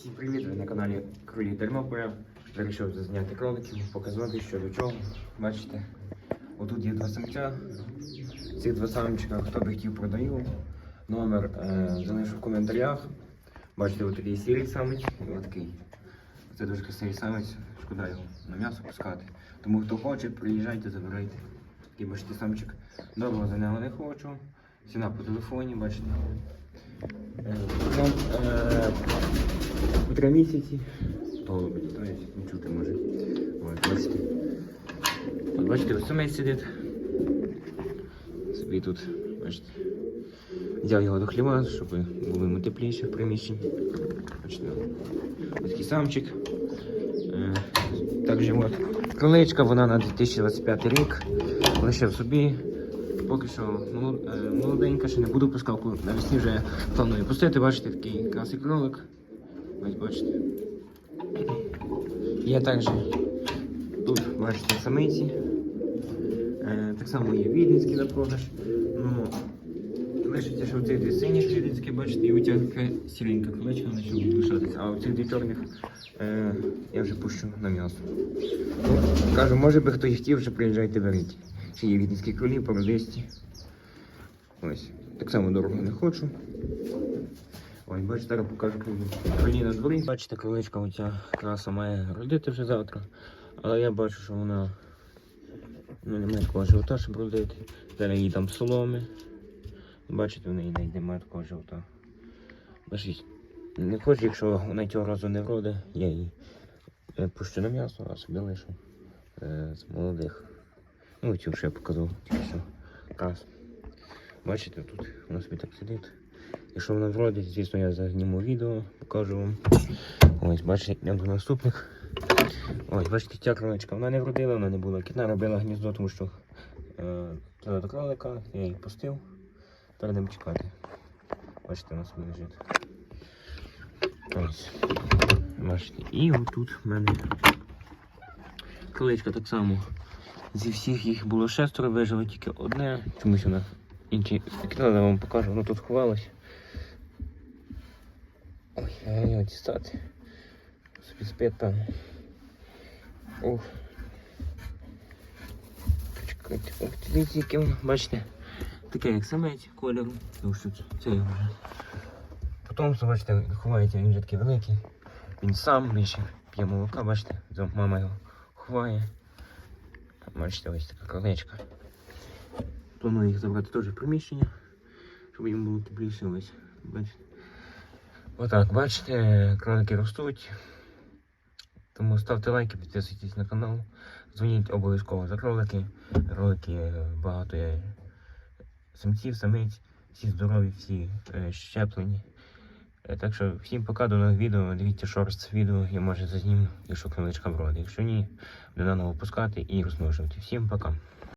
Всім привіт, ви на каналі Кролі Тернополя. Вирішив зазняти кроликів, показати, що до чого. Бачите, отут є два самця. Цих два самчика, хто би хотів продаю. Номер е, залишу в коментарях. Бачите, ось такий сірий самець і ось такий. Це дуже красивий самець, шкода його на м'ясо пускати. Тому хто хоче, приїжджайте, забирайте. Такий бачите самчик. Довго за нього не хочу. Ціна по телефоні, бачите. Е, ну, е, три місяці. Голуби літають, не чути може. От, бачите. От бачите, ось самець сидить. Собі тут, бачите. Взяв його до хліва, щоб було йому тепліше в приміщенні. Бачите, ось такий самчик. Е, Також от кроличка, вона на 2025 рік. Лишив собі. Поки що е, молоденька, ще не буду пускав, навесні вже планую пустити. Бачите, такий красий кролик. Ось бачите. Є також тут, бачите, самиці. Е, так само є віденські на продаж. Ну, лишиться, що оці дві сині віденські, бачите, і така сіренька кроличка почала лишатися. А оці дві чорних е, я вже пущу на м'ясо. Кажу, може би хто хотів, вже приїжджайте беріть. Ще є віденські кролі, породисті. Ось. Так само дорого не хочу. Ой, бачите, зараз покажу кролі на дворі. Бачите, кроличка оця краса має родити вже завтра. Але я бачу, що вона ну, не має такого живота, щоб родити. Зараз їй там соломи. Бачите, в неї навіть немає такого живота. Бачите, не хочу, якщо вона цього разу не вроде, я її е, пущу на м'ясо, а собі лишу е, з молодих. Ну, цю ще я показав, тільки що крас. Бачите, тут вона собі так сидить. Якщо вона вродить, звісно, я зазніму відео, покажу вам. Ось, бачите, йдемо до наступних. Ось, бачите, ця кроличка, вона не вродила, вона не була кітна, робила гніздо, тому що е, до кролика, я її пустив. Тепер будемо чекати. Бачите, вона собі лежить. Ось. Бачите, і отут в мене кроличка так само. Зі всіх їх було шестеро, вижило тільки одне, чомусь вона інші скинула, я вам покажу, воно тут ховалось. Ой, я його дістати. Собі спить там. Ух. Чекайте, ох, дивіться, яке воно, бачите, таке як самець кольору, тому що це- його вже. Потім, бачите, ховається, він вже такий великий. Він сам, він ще п'є молока, бачите, мама його ховає. Бачите, ось така кроличка. Планую їх забрати теж в приміщення, щоб їм було тепліше ось. Бачите. Отак, бачите, кролики ростуть. Тому ставте лайки, підписуйтесь на канал. Дзвоніть обов'язково за кролики. Ролики е, багато є самців, самиць, всі здорові, всі е, щеплені. Е, Так що всім пока до нових відео. Дивіться шорст відео, я може зазніму, якщо кроличка вродить. Якщо ні, буде наново пускати і розмножувати. Всім пока.